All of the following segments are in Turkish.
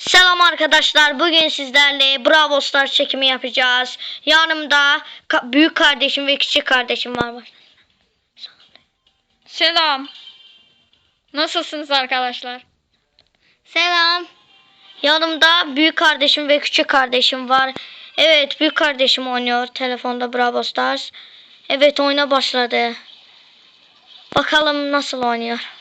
Selam arkadaşlar. Bugün sizlerle Bravo Stars çekimi yapacağız. Yanımda ka- büyük kardeşim ve küçük kardeşim var. Selam. Nasılsınız arkadaşlar? Selam. Yanımda büyük kardeşim ve küçük kardeşim var. Evet, büyük kardeşim oynuyor telefonda Bravo Stars. Evet, oyuna başladı. Bakalım nasıl oynuyor.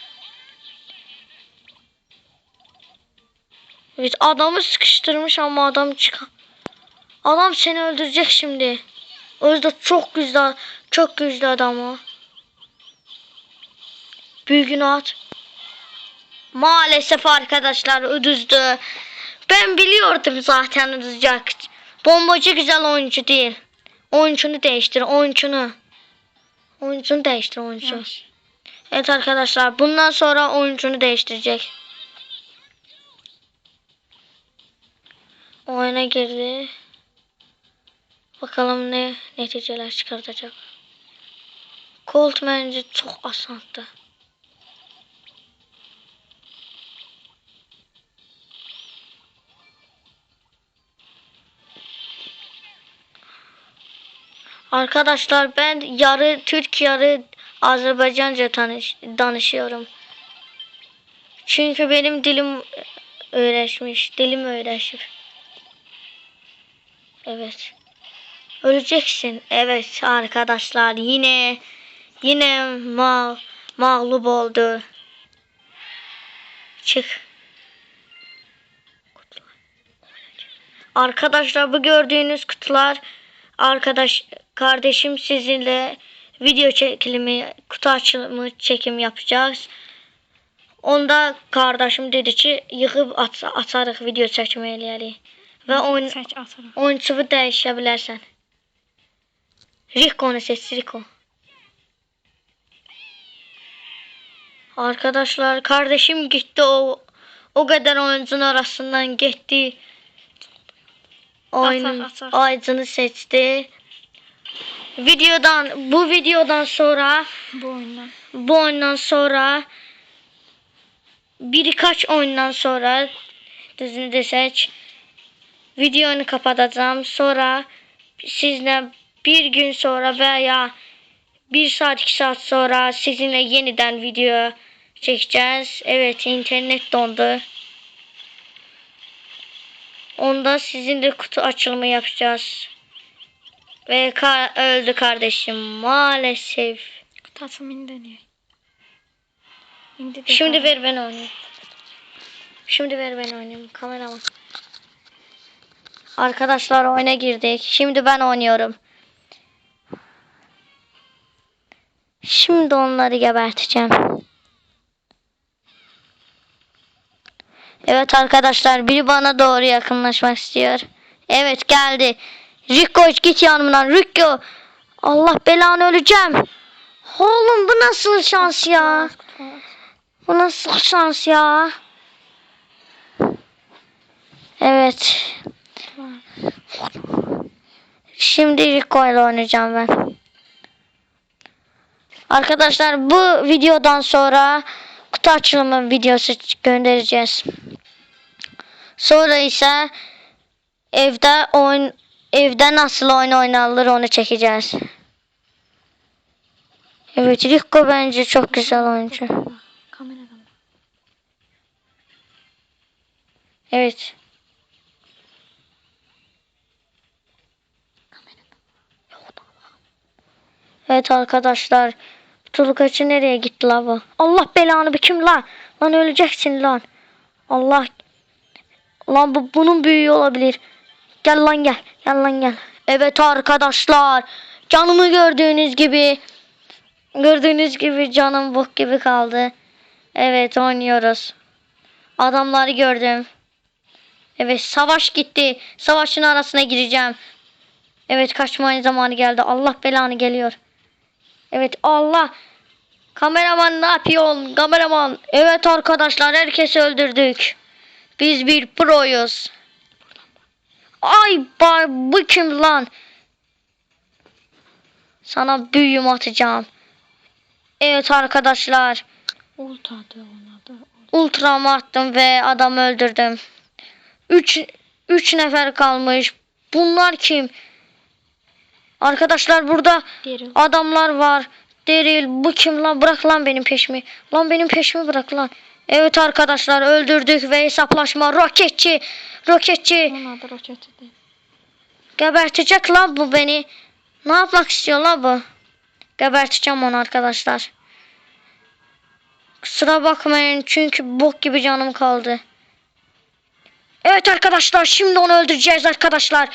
Evet, adamı sıkıştırmış ama adam çıkan. Adam seni öldürecek şimdi. O yüzden çok güçlü, çok güçlü adam o. Büyüğünü at. Maalesef arkadaşlar ödüzdü. Ben biliyordum zaten ödüzecek. Bombacı güzel oyuncu değil. Oyuncunu değiştir, oyuncunu. Oyuncunu değiştir, oyuncu. Evet arkadaşlar, bundan sonra oyuncunu değiştirecek. Oyuna girdi. Bakalım ne neticeler çıkartacak. Colt bence çok asandı. Arkadaşlar ben yarı Türk yarı Azerbaycanca tanış danışıyorum. Çünkü benim dilim öğreşmiş. Dilim öğreşir. Evet. Öleceksin. Evet arkadaşlar yine yine ma mağlup oldu. Çık. Arkadaşlar bu gördüğünüz kutular arkadaş kardeşim sizinle video çekimi kutu açılımı çekim yapacağız. Onda kardeşim dedi ki yığıb at atarıq video çəkmə Və oyun atarım. oyunçuvu dəyişə bilərsən. Rico'nu seç Rico. Arkadaşlar kardeşim gitti o o kadar oyuncunun arasından gitti. Atar. aycını seçti. Videodan bu videodan sonra Bu oyundan. bu oyundan sonra birkaç oyundan sonra düzünü desək videonu kapatacağım. Sonra sizle bir gün sonra veya bir saat iki saat sonra sizinle yeniden video çekeceğiz. Evet internet dondu. Onda sizinle kutu açılımı yapacağız. Ve ka- öldü kardeşim maalesef. Deniyor. İndi de Şimdi ver ben oynayayım. Şimdi ver ben oynayayım. Kameraman. Arkadaşlar oyuna girdik. Şimdi ben oynuyorum. Şimdi onları geberteceğim. Evet arkadaşlar biri bana doğru yakınlaşmak istiyor. Evet geldi. Rico git yanımdan. Rico. Allah belanı öleceğim. Oğlum bu nasıl şans ya? Bu nasıl şans ya? Evet. Şimdi Rico ile oynayacağım ben. Arkadaşlar bu videodan sonra kutu açılımı videosu göndereceğiz. Sonra ise evde oyun evde nasıl oyun oynanılır onu çekeceğiz. Evet Rico bence çok güzel oyuncu. Evet. Evet arkadaşlar. Tulgaçı nereye gitti la bu? Allah belanı bir kim lan? Lan öleceksin lan. Allah. Lan bu bunun büyüğü olabilir. Gel lan gel. Gel lan gel. Evet arkadaşlar. Canımı gördüğünüz gibi. Gördüğünüz gibi canım bok gibi kaldı. Evet oynuyoruz. Adamları gördüm. Evet savaş gitti. Savaşın arasına gireceğim. Evet kaçmanın zamanı geldi. Allah belanı geliyor. Evet Allah. Kameraman ne yapıyorsun? Kameraman. Evet arkadaşlar herkesi öldürdük. Biz bir proyuz. Ay bay bu kim lan? Sana büyüm atacağım. Evet arkadaşlar. Ulta adı ona da. Ultramı attım ve adamı öldürdüm. 3 3 nefer kalmış. Bunlar kim? Arkadaşlar burada Daryl. adamlar var. Deril bu kim lan bırak lan benim peşimi. Lan benim peşimi bırak lan. Evet arkadaşlar öldürdük ve hesaplaşma roketçi. Roketçi adı roketi değil. gebertecek lan bu beni. Ne yapmak istiyor lan bu? Geberteceğim onu arkadaşlar. Kusura bakmayın çünkü bok gibi canım kaldı. Evet arkadaşlar şimdi onu öldüreceğiz arkadaşlar.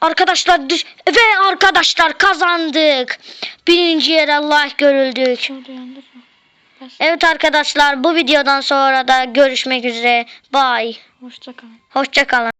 Arkadaşlar düş- ve arkadaşlar kazandık. Birinci yere layık görüldük. Evet arkadaşlar bu videodan sonra da görüşmek üzere. Bye. Hoşça kalın. Hoşça kalın.